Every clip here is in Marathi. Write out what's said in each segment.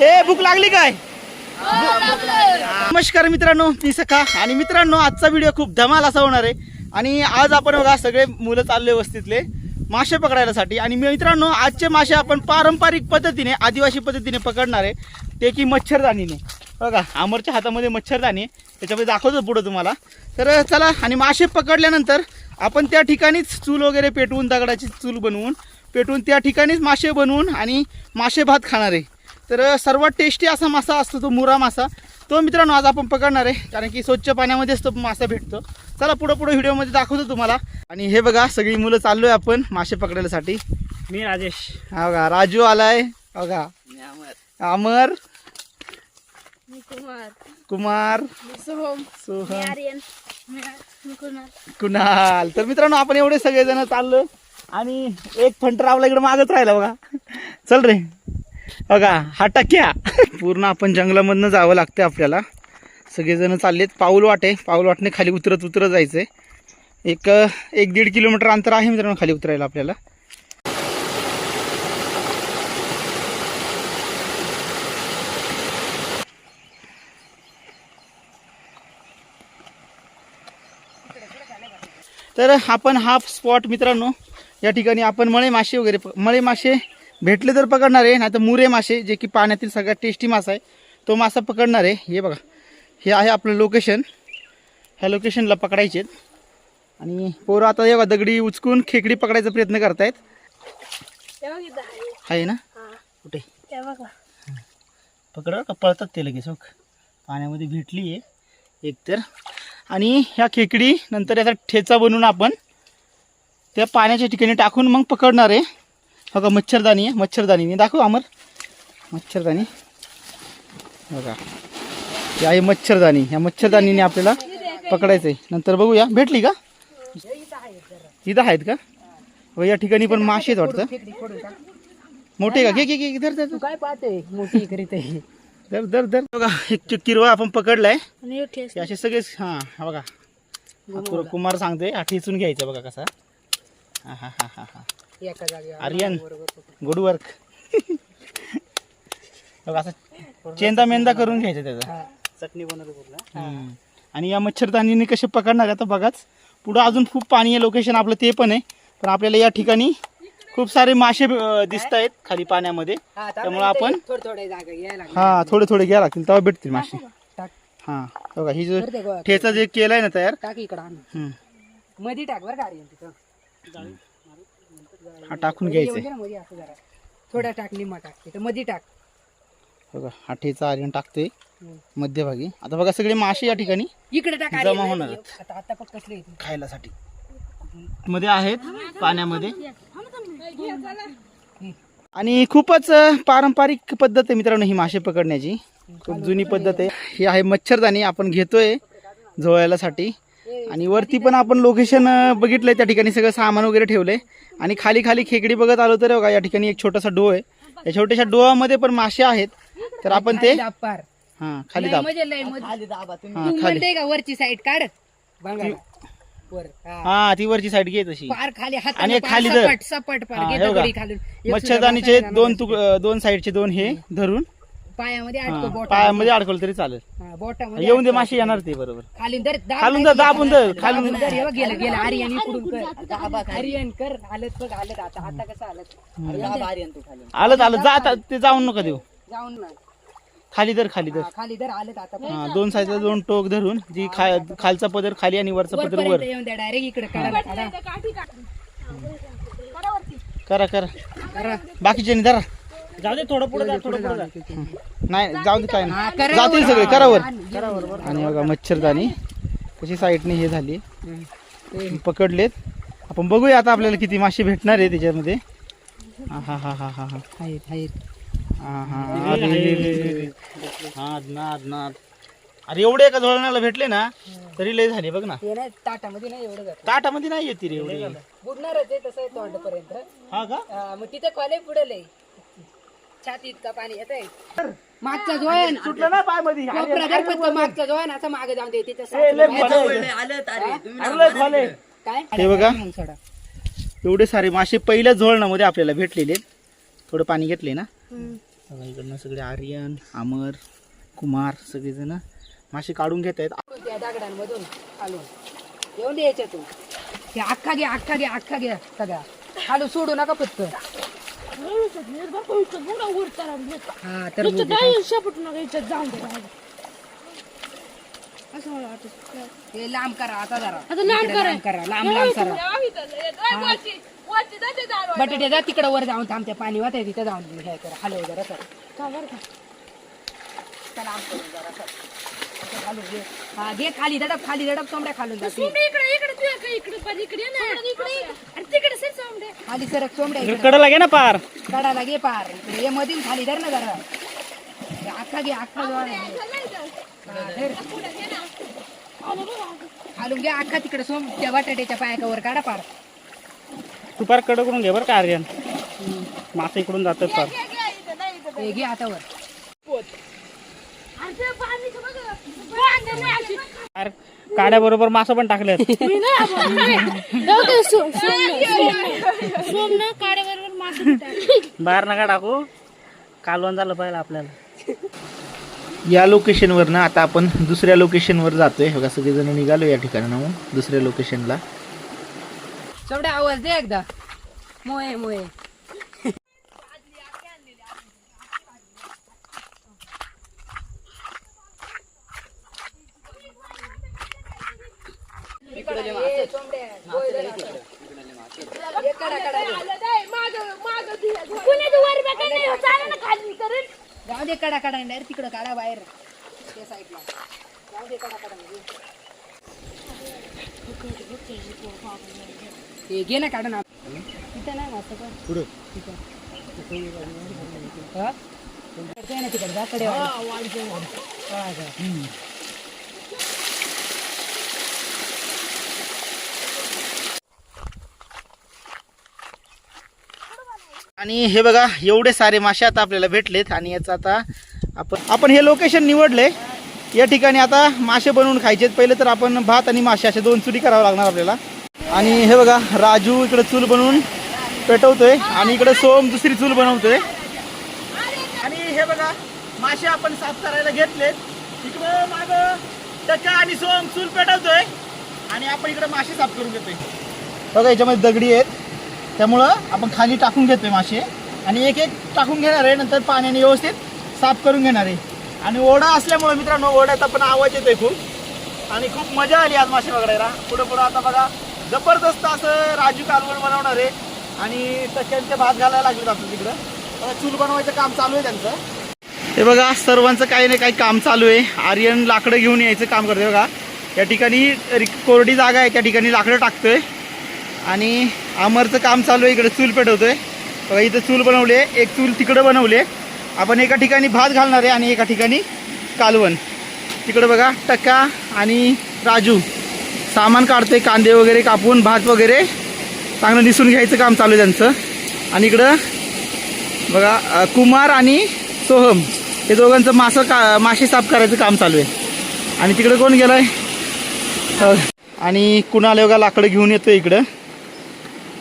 ए भूक लागली काय? नमस्कार मित्रांनो मी सखा. आणि मित्रांनो आजचा व्हिडिओ खूप धमाल असा होणार आहे. आणि आज आपण बघा सगळे मुलं चालले वस्तीतले मासे पकडायलासाठी आणि मित्रांनो आजचे मासे आपण पारंपरिक पद्धतीने आदिवासी पद्धतीने पकडणार आहे. ते की मच्छरदाणीने. बघा आमरच्या हातामध्ये मच्छरदाणी आहे. त्याच्यामध्ये दाखवतो पुढं तुम्हाला. तर चला आणि मासे पकडल्यानंतर आपण त्या ठिकाणीच चूल वगैरे पेटवून दगडाची चूल बनवून पेटवून त्या ठिकाणीच मासे बनवून आणि मासे भात खाणार आहे. तर सर्वात टेस्टी असा मासा असतो तो मुरा मासा. तो मित्रांनो आज आपण पकडणार आहे कारण की स्वच्छ पाण्यामध्येच तो मासा भेटतो. चला पुढं पुढं व्हिडिओमध्ये दाखवतो तुम्हाला. आणि हे बघा सगळी मुलं चाललोय आपण मासे पकडायसाठी. मी राजेश. हा बघा राजू आलाय. हा बघा. अमर. कुमार. कुमार. सोहम. सोहम. आर्यन. कुणाल. कुणाल. तर मित्रांनो आपण एवढे सगळेजण चाललो आणि एक फंटर आपल्या इकडे मागच राहिला बघा. चल रे. बघा हा टक्क्या पूर्ण आपण जंगलामधनं जावं लागतं आपल्याला. सगळेजण चाललेत. पाऊल वाटे पाऊल वाटणे खाली उतरत उतरत जायचंय. एक एक दीड किलोमीटर अंतर आहे मित्रांनो खाली उतरायला आपल्याला. तर आपण हा स्पॉट मित्रांनो या ठिकाणी आपण मळे मासे वगैरे मळे मासे भेटले तर पकडणार आहे नाही तर मुरे मासे जे की पाण्यातील सगळ्यात टेस्टी मासा आहे तो मासा पकडणार आहे. हे बघा हे आहे आपलं लोकेशन ह्या लोकेशनला पकडायचे आहेत. आणि पोरं आता हे बघा दगडी उचकून खेकडी पकडायचा प्रयत्न करतायत. आहे. ना? कुठे? पकड का पळतात ते लगेच हो पाण्यामध्ये भेटली आहे एकतर आणि ह्या खेकडी नंतर याचा ठेचा बनवून आपण त्या पाण्याच्या ठिकाणी टाकून मग पकडणार आहे. बघा मच्छरदाणी आहे मच्छरदाणीने दाखव अमर. मच्छरदाणी बघा. ही आहे मच्छरदाणी ह्या मच्छरदाणीने आपल्याला पकडायचं आहे नंतर बघूया. भेटली का? इथं आहेत का? हो या ठिकाणी पण मासे आहेत वाटतं. मोठे का? घे घे घे धर काय पाहते? मोठी करीत आहे धर धर धर. बघा एक किरवा आपण पकडलाय. असे सगळेच हा हा बघा. कुमार सांगतोय. हा ठेचून घ्यायचं बघा कसा. हा हा हा हा हा. एका आर्यन गुड वर्क असं चेंदा मेंदा करून घ्यायचं त्याचा. चटणी हम्म. आणि या मच्छरदाणीने कसे पकडणार आता बघाच. पुढं अजून खूप पाणी आहे लोकेशन आपलं ते पण आहे. पण आपल्याला या ठिकाणी खूप सारे मासे दिसत आहेत खाली पाण्यामध्ये. त्यामुळे आपण थोडे थोडे जागा घ्यायला लागले. हा थोडे थोडे घ्या लागतील तेव्हा भेटतील मासे. हा बघा ही जो. ठेचा जे केलाय ना तयार. टाक इकडं. मध्ये टाक बरं का आर्यन तिथं. हा टाकून ना मध्ये असं जरा. थोडा टाक निम्मा टाक. तिथं मध्ये टाक. बघा हा ठेचा आर्यन टाकतोय. मध्यभागी. आता बघा सगळे मासे या ठिकाणी इकडे टाक जमा आर्यन. होणार आहेत. आता आता पण कसले येते खायलासाठी. मध्ये आहेत पाण्यामध्ये. आणि खूपच अ, पारंपरिक पद्धत आहे मित्रांनो ही मासे पकडण्याची. खूप जुनी पद्धत आहे. ही आहे मच्छरदाणी. आपण घेतोय झोळायलासाठी आणि वरती पण आपण लोकेशन बघितलंय त्या ठिकाणी सगळं सामान वगैरे ठेवलंय. आणि खाली खाली खेकडी बघत आलो तर बघा या ठिकाणी एक छोटासा डो आहे. या छोट्याशा डोहामध्ये पण मासे आहेत. तर आपण ते हा खाली दाब. हा वरची साईड काढ? हा. ती वरची साईड घे तशी. पार खाली हात आणि खाली धर. सुद्धा दोन तुक दोन साईडचे दोन हे धरून. पायामध्ये अडकव बोट पायामध्ये अडकवलं तरी चालेल. बोटामध्ये येऊन दे मासे येणार ते बरोबर. खाली धर दाब खालून नाही दर दाबून दर खालून दाबून धर. हे बघ, गेलं गेलं आर्यन इकडून कर. आर्यन कर आलत बघ आलत आता आता कसं आलत? आर्यन तू खाली. आलं आलं जा आता ते जाऊन नका देऊ. जाऊन ना. खाली दर खाली दर हा, खाली धर आलत आता. हा दोन साईडला दोन टोक धरून जी खा खालचा पदर खाली आणि वरचा पदर वर. वरपर्यंत येऊन द्या डायरेक्ट इकडे करा. करा करा. बाकीचे धरा. जाऊ दे थोडं पुढे जा थोडं पुढे जा. नाही जाऊ दे काय हा, नाही. करा जातील. सगळे करा वर हा, आणि बघा मच्छरदाणी कशी साईडने हे झाली. पकडलेत. आपण बघूया आता आपल्याला किती मासे भेटणार आहे त्याच्यामध्ये. हा हा हा हा हा. हा. हा हा. नाद नाद. अरे एवढे एका झोळणाला भेटले ना तरी लय झाले बघ ना. हे ताटामध्ये नाही एवढं ताटामध्ये नाही येते रे एवढे. बुडणारच आहे तसं तोंडपर्यंत. हा का? मग तिथे कॉलेज पुढे लय. छातीत का पाणी येतंय. मागचा जो आहे ना सुटलं ना पायमध्ये मागचा जो आहे ना असं मागे जाऊन दे. काय? हे बघा. एवढे सारे मासे पहिल्या झोळणामध्ये आपल्याला भेटलेले. थोडं पाणी घेतले ना? बघा, इकडनं सगळे आर्यन अमर कुमार सगळेजण मासे काढून घेत आहेत. दगडांमधून येऊन दे याच्यातून. हे अख्खा घे अख्खा घे अख्खा घे सगळा. खालून सोडू नका फक्त. हा तर. असं मला वाटत. हे लांब करा आता जरा. आता लांब इकडे करा. लांब करा. लांब लांब करा. बटाटे जा तिकडे वर जाऊन थांबते पाणी वाटाय तिथं जाऊन हे करा हलव जरा सर चला आम करून जरा सर खालून घे. हा घे खाली दडप खाली दडप कोंबड्या खालून जाते इकडे इकडे तू इकडे इकडे पण इकडे ना इकडे आणि तिकडे सर सोमडे खाली सरक कोंबड्या इकडे. कडला घे ना पार. काढायला घे पार. इकडे ये मधून खाली धर ना जरा. हे अख्खा घे अख्खा जो आहे. हा, धर. खालून घे अख्खा तिकडे सोम त्या बटाट्याच्या पायाकावर काढा पार. तू पार कडक करून घे बरं का आर्यन. मासे इकडून जातात पार. हे घे आता वर पार काड्याबरोबर मासं पण टाकले सोमनं काड्याबरोबर मासे बाहेर नका टाकू. कालवण झालं पाहिजे आपल्याला. या लोकेशनवर ना आता आपण दुसऱ्या लोकेशनवर जातोय. बघा सगळेजण निघालो या ठिकाणाहून. दुसऱ्या लोकेशनला. आवाज दे एकदा. मोये मोये जाऊ दे कडा कडा डायरेक्ट तिकडं काढा बाहेर. त्या साईडला जाऊ दे कडा कडा हे घे ना काढा ना तिथं नाही वाचतं का पुढे. हा? आहे ना तिकडं. जा कडे आणि हे बघा एवढे सारे मासे आता आपल्याला भेटलेत आणि याचं आता आपण आपण हे लोकेशन निवडले. या ठिकाणी आता मासे बनवून खायचे पहिले तर आपण भात आणि मासे असे दोन चुली करावं लागणार आपल्याला. आणि हे बघा राजू इकडे चूल बनवून पेटवतोय आणि इकडे सोम दुसरी चूल बनवतोय. आणि हे बघा मासे आपण साफ करायला घेतलेत. इकडं माग टक्का आणि सोम चूल पेटवतोय. आणि आपण इकडे मासे साफ करून घेतोय. बघा याच्यामध्ये दगडी आहेत. त्यामुळं आपण खाली टाकून घेतो आहे मासे. आणि एक एक टाकून घेणार आहे नंतर पाण्याने व्यवस्थित साफ करून घेणार आहे. आणि ओढा असल्यामुळं मित्रांनो ओढ्याचा पण आवाज येतोय खूप. आणि खूप मजा आली आज मासे पकडायला. पुढं पुढं आता बघा जबरदस्त असं राजू कालवण बनवणार आहे. आणि टक्क्यांचे भात घालायला लागले आपण तिकडं. चूल बनवायचं काम चालू आहे त्यांचं. हे बघा सर्वांचं काही ना काही काम चालू आहे. आर्यन लाकडं घेऊन यायचं काम करते बघा. या ठिकाणी कोरडी जागा आहे त्या ठिकाणी लाकडं टाकतोय. आणि अमरचं काम चालू आहे इकडे चूल पेटवतोय. बघा इथं चूल बनवली आहे. एक चूल तिकडं बनवली आहे. आपण एका ठिकाणी भात घालणार आहे आणि एका ठिकाणी कालवण. तिकडं बघा टक्का आणि राजू. सामान काढतोय कांदे वगैरे कापून भात वगैरे. चांगलं निसून घ्यायचं काम चालू आहे त्यांचं. आणि इकडं बघा कुमार आणि सोहम. हे दोघांचं मासं का मासे साफ करायचं काम चालू आहे. आणि तिकडं कोण गेलं आहे हो. आणि कुणाला बघा लाकडं घेऊन येतो इकडं.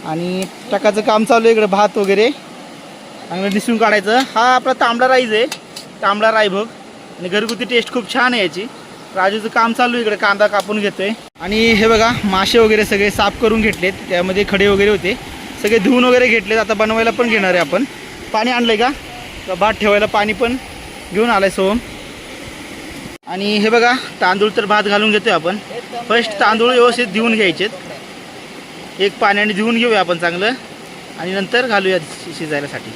आणि टकाचं काम चालू आहे इकडं भात वगैरे. चांगलं दिसून काढायचं. हा आपला तांबडा राईज आहे. तांबडा राई भोग आणि घरगुती टेस्ट खूप छान आहे याची. राजूचं काम चालू आहे इकडे कांदा कापून घेतोय. आणि हे बघा मासे वगैरे सगळे साफ करून घेतलेत. त्यामध्ये खडे वगैरे होते. सगळे धुवून वगैरे घेतलेत. आता बनवायला पण घेणार आहे आपण. पाणी आणलं आहे का भात ठेवायला पाणी पण घेऊन आलंय सोम आणि हे बघा तांदूळ तर भात घालून घेतोय आपण. फर्स्ट तांदूळ व्यवस्थित धुवून घ्यायचेत. एक पाण्याने धुवून घेऊया आपण चांगलं. आणि नंतर घालूया शिजायलासाठी.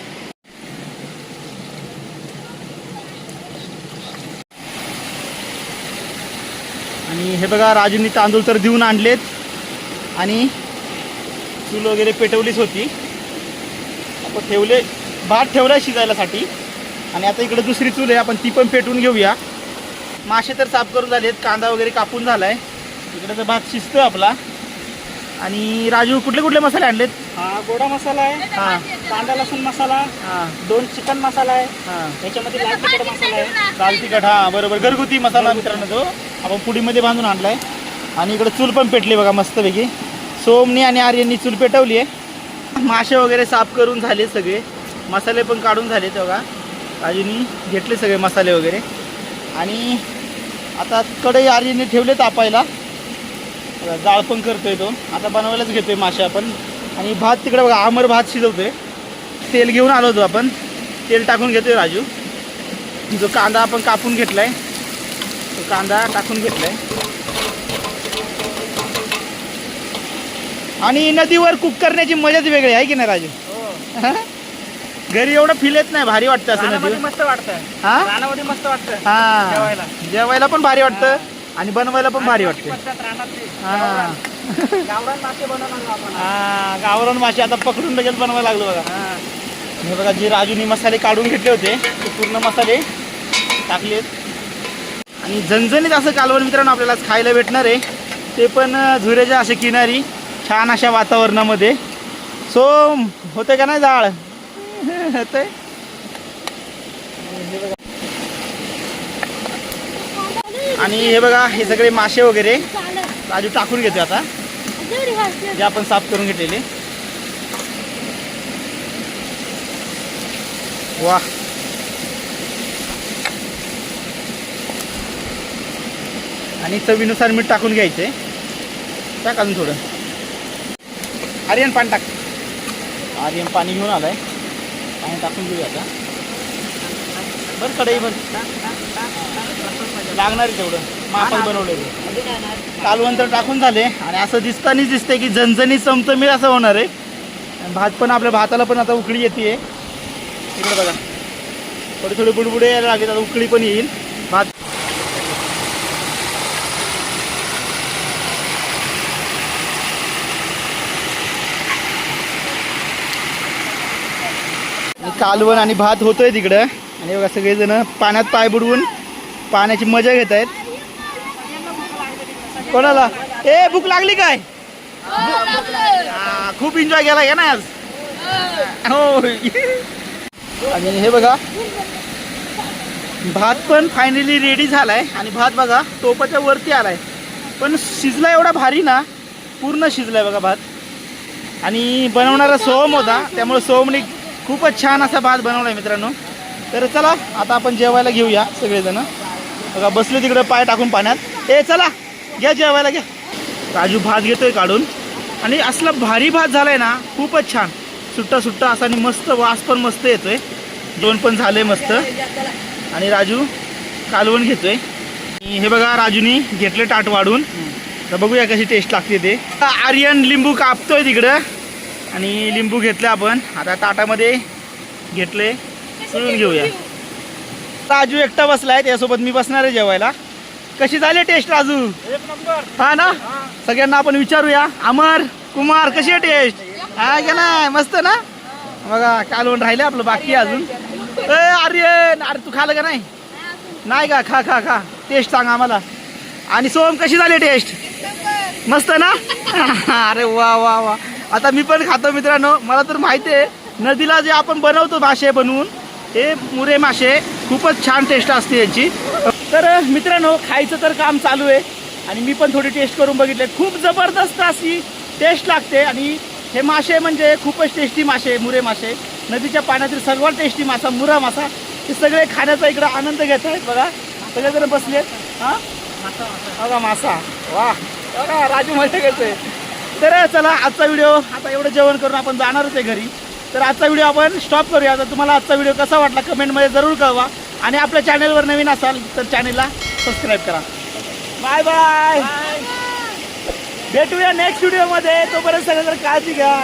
आणि हे बघा राजूंनी तांदूळ तर देऊन आणलेत. आणि चूल वगैरे पेटवलीच होती. आपण ठेवले भात ठेवला शिजायलासाठी. आणि आता इकडे दुसरी चूल आहे आपण ती पण पेटवून घेऊया. मासे तर साफ करून झालेत कांदा वगैरे कापून झाला आहे इकडे तर भात शिजतो आपला. आणि राजू कुठले कुठले मसाले आणलेत? हा गोडा मसाला आहे हा. कांदा लसूण मसाला हा. दोन चिकन मसाला आहे हा. याच्यामध्ये लाल तिखट मसाला आहे. लाल तिखट हा बरोबर. घरगुती मसाला मित्रांनो तो. आपण पुडीमध्ये बांधून आणलाय. आणि इकडे चूल पण पेटली बघा मस्तपैकी. सोमनी आणि आर्यननी चूल पेटवली आहे. मासे वगैरे साफ करून झाले सगळे. मसाले पण काढून झाले बघा. राजूनी घेतले सगळे मसाले वगैरे. आणि आता कढई आर्यनने ठेवले तापायला जाळ पण करतोय तो. आता बनवायलाच घेतोय मासे आपण. आणि भात तिकडे बघा आमर भात शिजवतोय. तेल घेऊन आलो होतो आपण. तेल टाकून घेतोय राजू. जो कांदा आपण कापून घेतलाय तो कांदा टाकून घेतलाय. आणि नदीवर कुक करण्याची मजाच वेगळी आहे की नाही राजू? हा? घरी एवढं फील येत नाही भारी वाटतं असं नदीवर. मस्त वाटतं. हा? मस्त वाटतं. हा. जेवायला. जेवायला पण भारी वाटतं. आणि बनवायला पण भारी वाटते. हा. गावरान मासे बनवणार आपण. हा गावरान मासे आता पकडून लगेच बनवायला लागलो बघा. हा. हे बघा जे राजूनी मसाले काढून घेतले होते ते पूर्ण मसाले टाकलेत. आणि झणझणीत असं कालवण मित्रांनो आपल्याला खायला भेटणार आहे. ते पण झुऱ्याच्या अशा किनारी छान अशा वातावरणामध्ये. सो होते का नाही जाळ? होते आणि हे बघा हे सगळे मासे वगैरे राजू टाकून घेतो आता. जे आपण साफ करून घेतलेले. वा. आणि चवीनुसार मीठ टाकून घ्यायचे. टाक अजून थोडं. आर्यन पाणी टाक. आर्यन पाणी घेऊन आलाय. पाणी टाकून घेऊया आता. बरं कढई भर लागणार आहे तेवढं. मापात बनवलेलं कालवण तर टाकून झाले आणि असं दिसतानीच दिसतंय की झणझणी चमचमीत असं होणार आहे. भात पण आपल्या भाताला पण आता उकळी येते. इकडे बघा. थोडी थोडी बुडबुडे यायला लागेल आता उकळी पण येईल. भात कालवण आणि भात होतोय तिकडं. आणि बघा सगळेजण पाण्यात पाय बुडवून पाण्याची मजा घेत आहेत. कोणाला? ए भूक लागली काय? खूप एन्जॉय केला का ना आज? हो आणि हे बघा भात पण फायनली रेडी झालाय. आणि भात बघा टोपाच्या वरती आलाय. पण शिजला एवढा भारी ना पूर्ण शिजलाय बघा भात. आणि बनवणारा सोम होता त्यामुळे सोमने खूपच छान असा भात बनवलाय मित्रांनो. तर चला आता आपण जेवायला घेऊया सगळेजण. बघा बसले तिकडे पाय टाकून पाण्यात. ए चला घ्या जेवायला घ्या. राजू भात घेतोय काढून. आणि असला भारी भात झालाय ना खूपच छान. सुट्टा सुट्टा असा आणि मस्त वास पण मस्त येतोय. दोन पण झाले मस्त. आणि राजू कालवण घेतोय. आणि हे बघा राजूनी घेतले ताट वाढून. तर बघूया कशी टेस्ट लागते ते. आर्यन लिंबू कापतोय तिकडं. आणि लिंबू घेतले आपण. आता ताटामध्ये घेतले. पिळून घेऊया. राजू एकटा बसलाय त्यासोबत मी बसणार आहे जेवायला. कशी झाली टेस्ट राजू? हा ना? सगळ्यांना आपण विचारूया. अमर कुमार कशी आहे टेस्ट हा का नाही? मस्त ना? बघा कालवण राहिले आपलं बाकी अजून. ए आर्यन! अरे तू खाल्लं का नाही? नाही का? खा खा खा. टेस्ट सांग आम्हाला. आणि सोम कशी झाली टेस्ट मस्त ना? अरे वा वा वा. आता मी पण खातो मित्रांनो. मला तर माहिती आहे नदीला जे आपण बनवतो मासे बनवून हे मुरे मासे खूपच छान टेस्ट असते याची. तर मित्रांनो खायचं तर काम चालू आहे. आणि मी पण थोडी टेस्ट करून बघितले. खूप जबरदस्त अशी टेस्ट लागते. आणि हे मासे म्हणजे खूपच टेस्टी मासे मुरे मासे. नदीच्या पाण्यातील सर्वात टेस्टी मासा मुरा मासा. हे सगळे खाण्याचा इकडं आनंद घेत आहेत बघा. सगळेजण बसले. हां? बघा मासा. वा. बघा राजू मजा आहे तर चला आजचा व्हिडिओ आता एवढं जेवण करून आपण जाणारच आहे घरी. तर आजचा व्हिडिओ आपण स्टॉप करूया. तर तुम्हाला आजचा व्हिडिओ कसा वाटला कमेंटमध्ये जरूर कळवा. आणि आपल्या चॅनलवर नवीन असाल तर चॅनलला सबस्क्राईब करा. बाय बाय भेटूया नेक्स्ट व्हिडिओमध्ये तोपर्यंत सगळं काळजी घ्या.